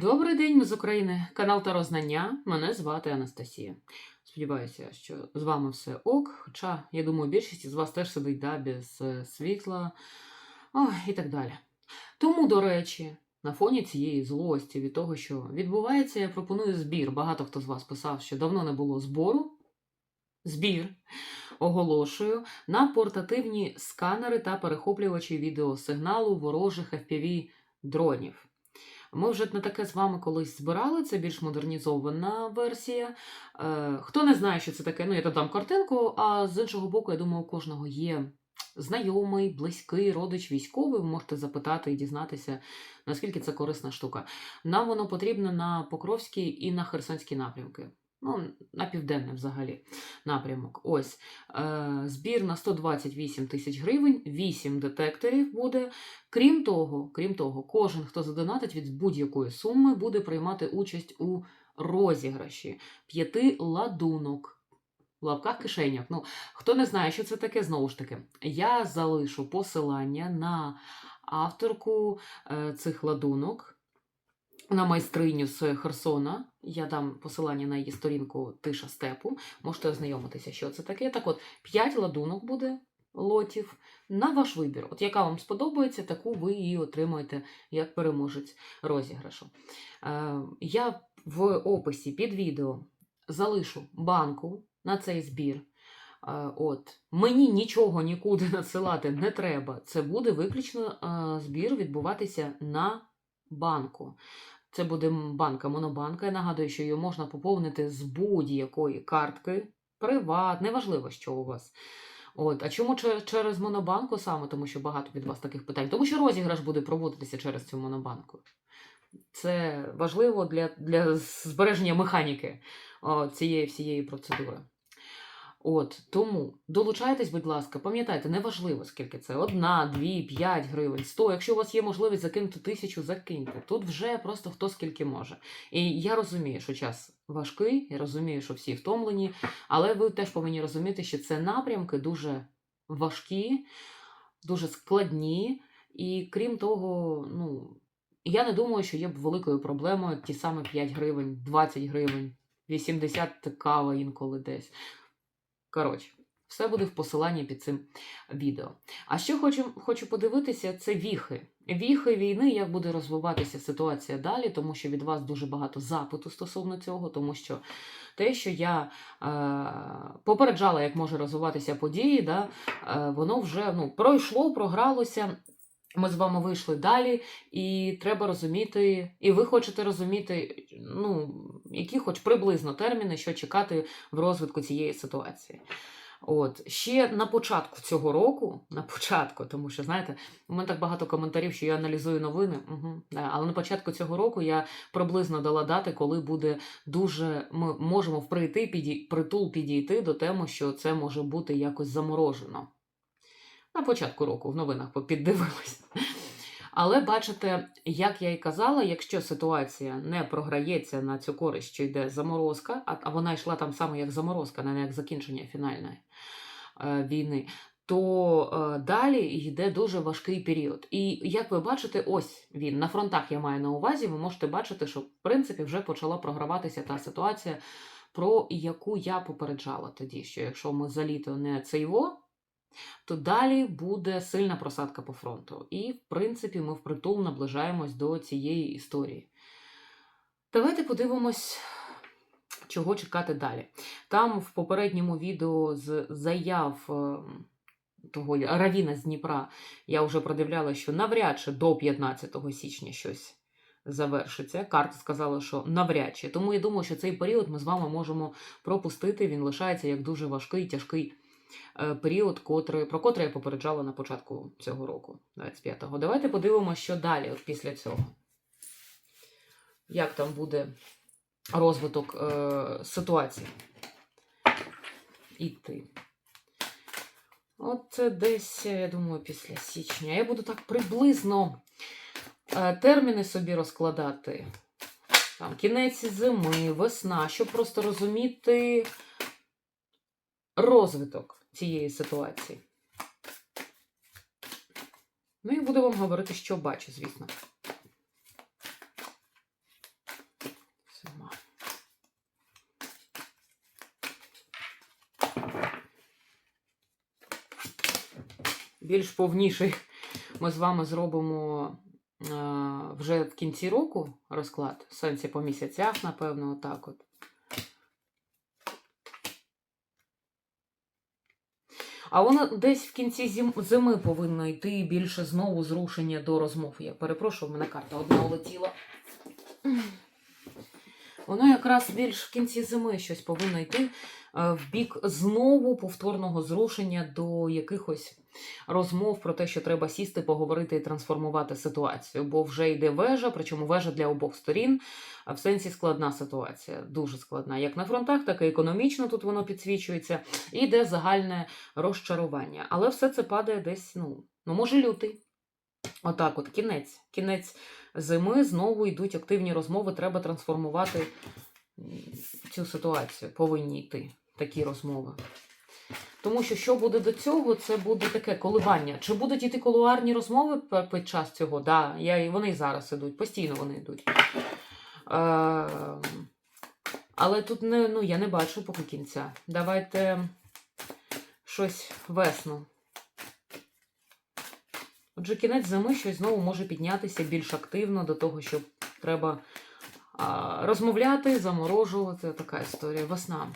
Добрий день, ми з України. Канал Таро Знання. Мене звати Анастасія. Сподіваюся, що з вами все ок. Хоча, я думаю, більшість з вас теж сидить да, без е, світла ой, і так далі. Тому, до речі, на фоні цієї злості від того, що відбувається, я пропоную збір. Багато хто з вас писав, що давно не було збору. Збір оголошую на портативні сканери та перехоплювачі відеосигналу ворожих FPV дронів. Ми вже на таке з вами колись збирали, це більш модернізована версія. Е, хто не знає, що це таке, ну я додам картинку, а з іншого боку, я думаю, у кожного є знайомий, близький, родич військовий. Ви можете запитати і дізнатися, наскільки це корисна штука. Нам воно потрібно на Покровський і на Херсонські напрямки. Ну, на південний взагалі напрямок. Ось е, збір на 128 тисяч гривень, 8 детекторів буде. Крім того, крім того, кожен, хто задонатить від будь-якої суми, буде приймати участь у розіграші п'яти ладунок. В лапках кишенях. Ну, хто не знає, що це таке, знову ж таки, я залишу посилання на авторку е, цих ладунок на майстриню з Херсона. Я дам посилання на її сторінку Тиша Степу. Можете ознайомитися, що це таке. Так от, 5 ладунок буде лотів на ваш вибір. От яка вам сподобається, таку ви її отримаєте як переможець розіграшу. Е, я в описі під відео залишу банку на цей збір. Е, От мені нічого нікуди надсилати не треба. Це буде виключно е, збір відбуватися на банку. Це буде банка Монобанка. Я нагадую, що її можна поповнити з будь-якої картки. Приват, неважливо, що у вас. От, а чому через Монобанку саме? Тому що багато від вас таких питань. Тому що розіграш буде проводитися через цю монобанку. Це важливо для, для збереження механіки о, цієї всієї процедури. От тому долучайтесь, будь ласка, пам'ятайте, неважливо, скільки це: одна, дві, п'ять гривень, сто. Якщо у вас є можливість закинути тисячу, закиньте. Тут вже просто хто скільки може. І я розумію, що час важкий, я розумію, що всі втомлені, але ви теж повинні розуміти, що це напрямки дуже важкі, дуже складні. І крім того, ну, я не думаю, що є б великою проблемою ті самі 5 гривень, 20 гривень, 80 кава інколи десь. Коротше, все буде в посиланні під цим відео. А що хочу, хочу подивитися, це віхи. Віхи війни, як буде розвиватися ситуація далі, тому що від вас дуже багато запиту стосовно цього, тому що те, що я е, попереджала, як може розвиватися події, да, е, воно вже ну, пройшло, програлося. Ми з вами вийшли далі, і треба розуміти, і ви хочете розуміти, ну, які хоч приблизно терміни, що чекати в розвитку цієї ситуації. От ще на початку цього року, на початку, тому що знаєте, у мене так багато коментарів, що я аналізую новини. Угу, да, але на початку цього року я приблизно дала дати, коли буде дуже ми можемо вприйти підій, притул підійти до теми, що це може бути якось заморожено. На початку року в новинах піддивилась. Але бачите, як я і казала, якщо ситуація не програється на цю користь, що йде заморозка, а, вона йшла там саме як заморозка, не як закінчення фінальної е, війни, то е, далі йде дуже важкий період. І як ви бачите, ось він на фронтах я маю на увазі. Ви можете бачити, що в принципі вже почала програватися та ситуація, про яку я попереджала тоді, що якщо ми за літо не цейво, то далі буде сильна просадка по фронту. І, в принципі, ми впритул наближаємось до цієї історії. Давайте подивимось, чого чекати далі. Там в попередньому відео з заяв е, того Равіна з Дніпра я вже продивляла, що навряд чи до 15 січня щось завершиться. Карта сказала, що навряд чи. Тому я думаю, що цей період ми з вами можемо пропустити. Він лишається як дуже важкий, тяжкий період, котрий, про котрий я попереджала на початку цього року, 25-го. Давайте подивимося, що далі після цього. Як там буде розвиток е, ситуації іти. От десь, я думаю, після січня. Я буду так приблизно е, терміни собі розкладати. Там кінець зими, весна, щоб просто розуміти розвиток цієї ситуації. Ну і буду вам говорити, що бачу, звісно. Більш повніший ми з вами зробимо е, вже в кінці року розклад. Сонце по місяцях, напевно, отак от. А воно десь в кінці зим- зими повинно йти більше знову зрушення до розмов. Я перепрошую, в мене карта одна улетіла. Воно якраз більш в кінці зими щось повинно йти в бік знову повторного зрушення до якихось розмов про те, що треба сісти, поговорити і трансформувати ситуацію. Бо вже йде вежа, причому вежа для обох сторін, в сенсі складна ситуація, дуже складна. Як на фронтах, так і економічно тут воно підсвічується, і йде загальне розчарування. Але все це падає десь, ну, ну може, лютий. Отак, от кінець. Кінець зими знову йдуть активні розмови. Треба трансформувати цю ситуацію. Повинні йти такі розмови. Тому що що буде до цього, це буде таке коливання. Чи будуть йти колуарні розмови під час цього? Да, я, і вони зараз ідуть, постійно вони йдуть. Е, але тут не, ну, я не бачу поки кінця. Давайте щось весну. Отже, кінець зими щось знову може піднятися більш активно до того, що треба а, розмовляти, заморожувати. Така історія. Весна.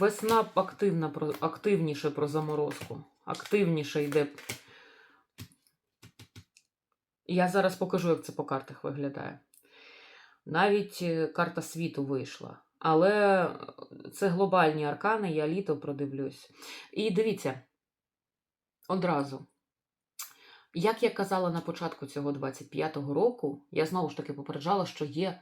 Весна активна, активніше про заморозку. Активніше йде. Я зараз покажу, як це по картах виглядає. Навіть е, карта світу вийшла. Але це глобальні аркани, я літо продивлюсь. І дивіться, одразу. Як я казала на початку цього 25-го року, я знову ж таки попереджала, що є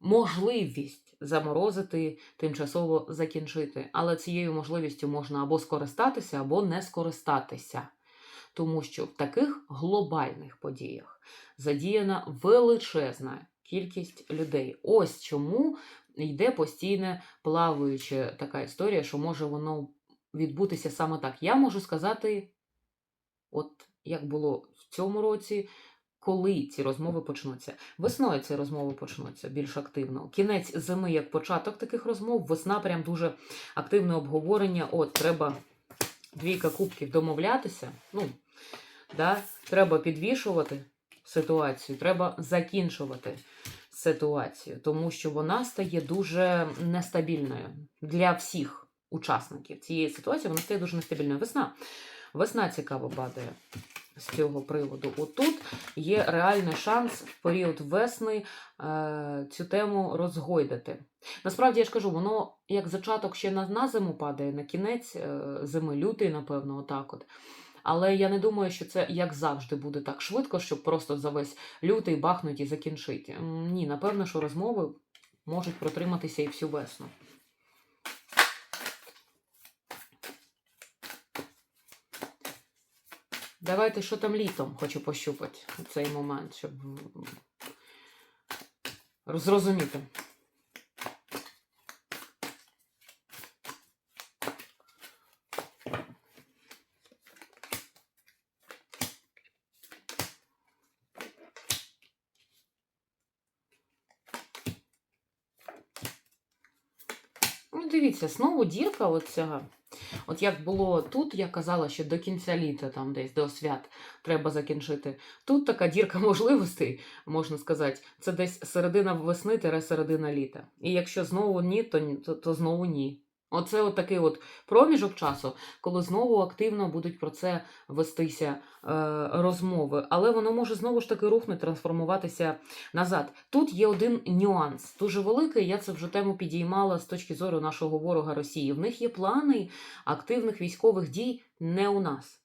можливість заморозити, тимчасово закінчити. Але цією можливістю можна або скористатися, або не скористатися. Тому що в таких глобальних подіях задіяна величезна кількість людей. Ось чому йде постійне плаваюча така історія, що може воно відбутися саме так. Я можу сказати, от як було в цьому році, коли ці розмови почнуться. Весною ці розмови почнуться більш активно. Кінець зими як початок таких розмов, весна прям дуже активне обговорення. От, треба двійка кубків домовлятися. Ну, да, треба підвішувати ситуацію, треба закінчувати ситуацію, тому що вона стає дуже нестабільною для всіх учасників цієї ситуації. Вона стає дуже нестабільною. Весна. Весна цікаво падає з цього приводу. Отут є реальний шанс в період весни е, цю тему розгойдати. Насправді я ж кажу, воно як зачаток ще на, на зиму падає, на кінець е, зими, лютий, напевно, отак от. Але я не думаю, що це як завжди буде так швидко, щоб просто за весь лютий бахнуть і закінчити. Ні, напевно, що розмови можуть протриматися і всю весну. Давайте, що там літом хочу пощупати у цей момент, щоб зрозуміти. Ну, дивіться, знову дірка оця. От як було тут, я казала, що до кінця літа, там десь до свят, треба закінчити. Тут така дірка можливостей, можна сказати, це десь середина весни середина літа. І якщо знову ні, то, то, то знову ні. Оце от такий от проміжок часу, коли знову активно будуть про це вестися е, розмови. Але воно може знову ж таки рухнути, трансформуватися назад. Тут є один нюанс, дуже великий. Я це вже тему підіймала з точки зору нашого ворога Росії. В них є плани активних військових дій не у нас.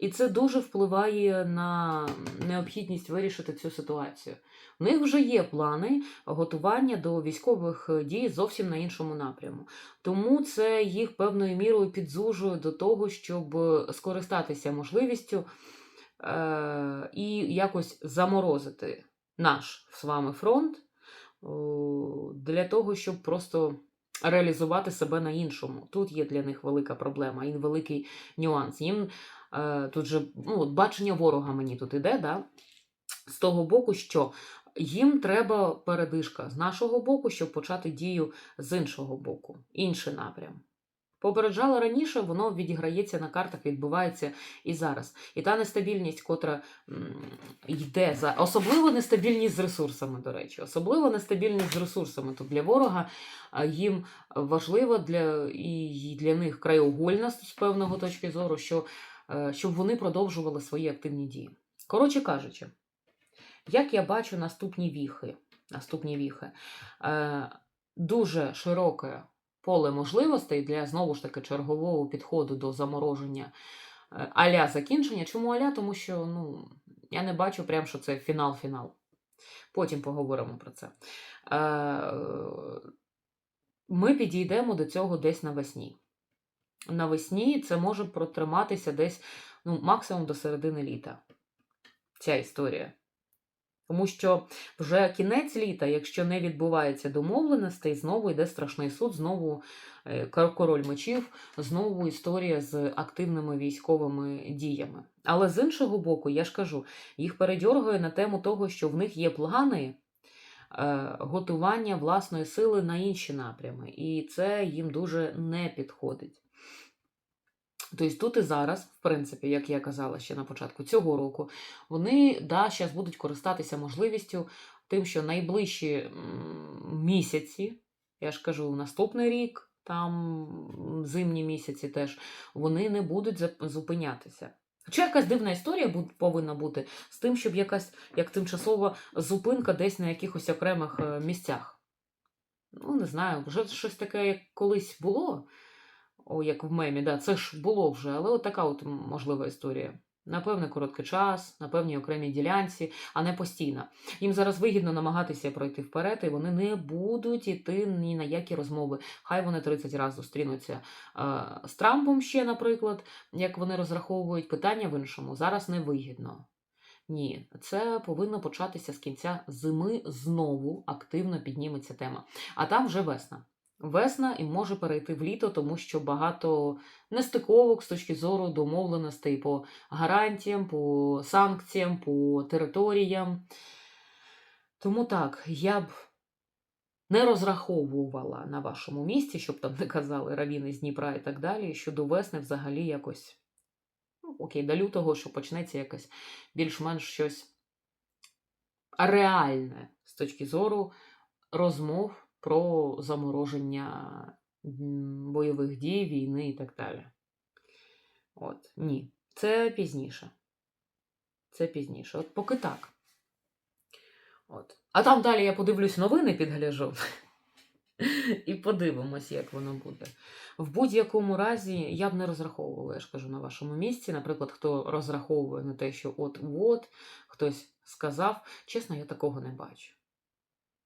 І це дуже впливає на необхідність вирішити цю ситуацію. У них вже є плани готування до військових дій зовсім на іншому напряму. Тому це їх певною мірою підзужує до того, щоб скористатися можливістю е- і якось заморозити наш з вами фронт о, для того, щоб просто реалізувати себе на іншому. Тут є для них велика проблема і великий нюанс. Їм е, тут же ну, бачення ворога мені тут іде, да? з того боку, що їм треба передишка з нашого боку, щоб почати дію з іншого боку, інший напрям. Попереджала раніше, воно відіграється на картах, відбувається і зараз. І та нестабільність, котра йде за особливо нестабільність з ресурсами, до речі, особливо нестабільність з ресурсами. Тут для ворога їм важливо для і для них краєугольна з певного точки зору, що, е, щоб вони продовжували свої активні дії. Коротше кажучи, як я бачу наступні віхи, наступні віхи, е, дуже широке поле можливостей для знову ж таки чергового підходу до замороження е, аля закінчення. Чому аля? Тому що ну, я не бачу прям, що це фінал-фінал. Потім поговоримо про це. Е, Ми підійдемо до цього десь навесні. Навесні це може протриматися десь ну, максимум до середини літа. Ця історія. Тому що вже кінець літа, якщо не відбувається домовленостей, знову йде страшний суд, знову е, король мечів, знову історія з активними військовими діями. Але з іншого боку, я ж кажу, їх передьоргує на тему того, що в них є плани е, готування власної сили на інші напрями, і це їм дуже не підходить. Тобто тут і зараз, в принципі, як я казала ще на початку цього року, вони да, зараз будуть користатися можливістю тим, що найближчі місяці, я ж кажу, наступний рік, там зимні місяці теж, вони не будуть зупинятися. Хоча якась дивна історія повинна бути з тим, щоб якась як тимчасова зупинка десь на якихось окремих е, місцях. Ну, не знаю, вже щось таке, як колись було. О, як в мемі, да, це ж було вже, але от така от можлива історія. На певний короткий час, на певній окремій ділянці, а не постійно. Їм зараз вигідно намагатися пройти вперед, і вони не будуть іти ні на які розмови. Хай вони 30 разів зустрінуться е, з Трампом ще, наприклад, як вони розраховують питання в іншому. Зараз не вигідно. Ні, це повинно початися з кінця зими знову активно підніметься тема. А там вже весна. Весна і може перейти в літо, тому що багато нестиковок з точки зору домовленостей по гарантіям, по санкціям, по територіям. Тому так, я б не розраховувала на вашому місці, щоб там не казали равіни з Дніпра і так далі, що до весни взагалі якось, ну, окей, до лютого, що почнеться якось більш-менш щось реальне з точки зору розмов про замороження бойових дій, війни і так далі. От, ні. Це пізніше. Це пізніше. От поки так. От. А там далі я подивлюсь новини, підгляжу. І подивимось, як воно буде. В будь-якому разі я б не розраховувала, я ж кажу, на вашому місці. Наприклад, хто розраховує на те, що от-от, хтось сказав. Чесно, я такого не бачу.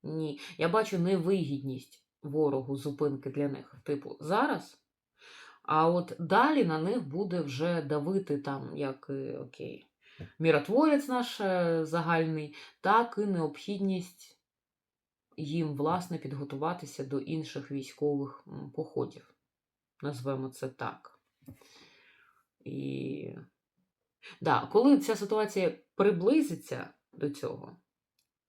Ні, я бачу невигідність ворогу зупинки для них, типу, зараз. А от далі на них буде вже давити там, як окей, міротворець наш е, загальний, так і необхідність їм, власне, підготуватися до інших військових походів. Назвемо це так. І да, коли ця ситуація приблизиться до цього,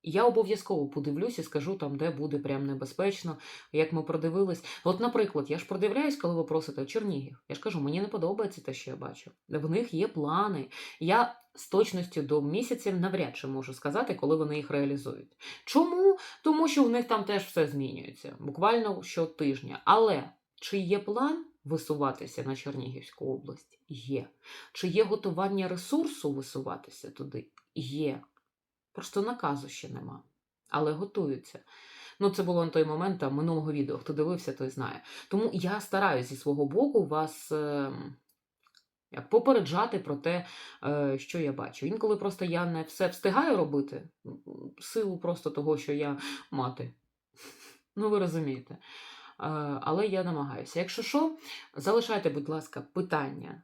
я обов'язково подивлюсь і скажу там, де буде прям небезпечно, як ми продивились. От, наприклад, я ж продивляюсь, коли ви просите Чернігів. Я ж кажу, мені не подобається те, що я бачу. В них є плани. Я з точністю до місяців навряд чи можу сказати, коли вони їх реалізують. Чому? Тому що в них там теж все змінюється, буквально щотижня. Але чи є план висуватися на Чернігівську область? Є. Чи є готування ресурсу висуватися туди? Є. Просто наказу ще нема. Але готуються. Ну, це було на той момент там, минулого відео. Хто дивився, той знає. Тому я стараюся зі свого боку вас е, як попереджати про те, е, що я бачу. Інколи просто я не все встигаю робити, в силу просто того, що я мати. Ну, ви розумієте. Е, але я намагаюся. Якщо що, залишайте, будь ласка, питання.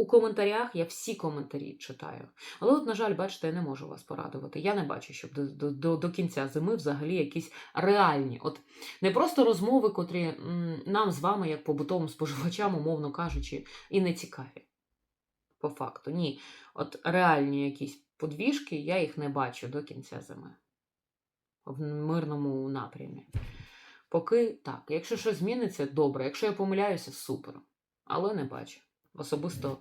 У коментарях я всі коментарі читаю. Але, от, на жаль, бачите, я не можу вас порадувати. Я не бачу, щоб до, до, до, до кінця зими взагалі якісь реальні. От не просто розмови, котрі м, нам з вами, як побутовим споживачам, умовно кажучи, і не цікаві. по факту. Ні. От реальні якісь подвіжки, я їх не бачу до кінця зими. В мирному напрямі. Поки так. Якщо щось зміниться, добре. Якщо я помиляюся, супер. Але не бачу. Особисто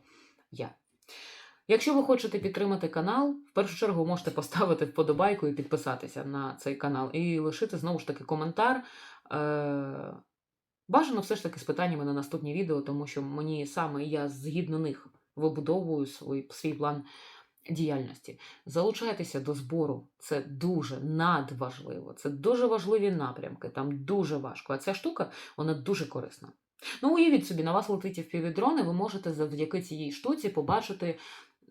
я. Якщо ви хочете підтримати канал, в першу чергу можете поставити вподобайку і підписатися на цей канал, і лишити знову ж таки коментар. Е- Бажано все ж таки з питаннями на наступні відео, тому що мені саме я згідно них вибудовую свій, свій план діяльності. Залучайтеся до збору. Це дуже надважливо. Це дуже важливі напрямки, там дуже важко. А ця штука вона дуже корисна. Ну, уявіть собі, на вас летить впівдрон, і ви можете завдяки цій штуці побачити,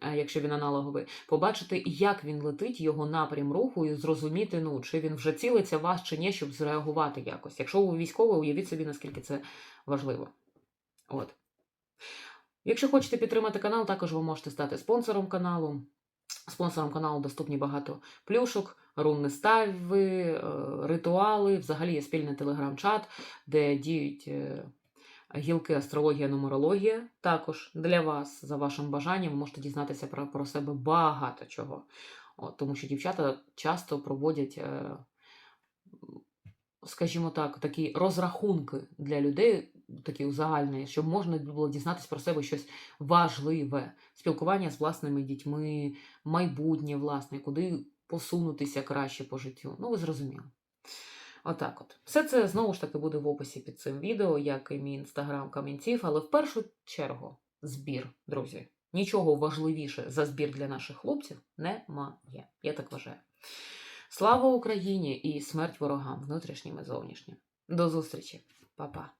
е, якщо він аналоговий, побачити, як він летить, його напрям руху, і зрозуміти, ну, чи він вже цілиться вас, чи ні, щоб зреагувати якось. Якщо ви військовий, уявіть собі, наскільки це важливо. От. Якщо хочете підтримати канал, також ви можете стати спонсором каналу. Спонсором каналу доступні багато плюшок, рунні стави, е, ритуали. Взагалі є спільний телеграм-чат, де діють е, гілки астрологія, нумерологія. Також для вас, за вашим бажанням, ви можете дізнатися про, про себе багато чого. От, тому що дівчата часто проводять, е, скажімо так, такі розрахунки для людей, такі узагальнені, щоб можна було дізнатися про себе щось важливе. Спілкування з власними дітьми, майбутнє, власне, куди посунутися краще по життю. Ну, ви зрозуміли. Отак от. Все це знову ж таки буде в описі під цим відео, як і мій інстаграм камінців, але в першу чергу збір, друзі. Нічого важливіше за збір для наших хлопців немає. Я так вважаю. Слава Україні і смерть ворогам, внутрішнім і зовнішнім. До зустрічі, Па-па.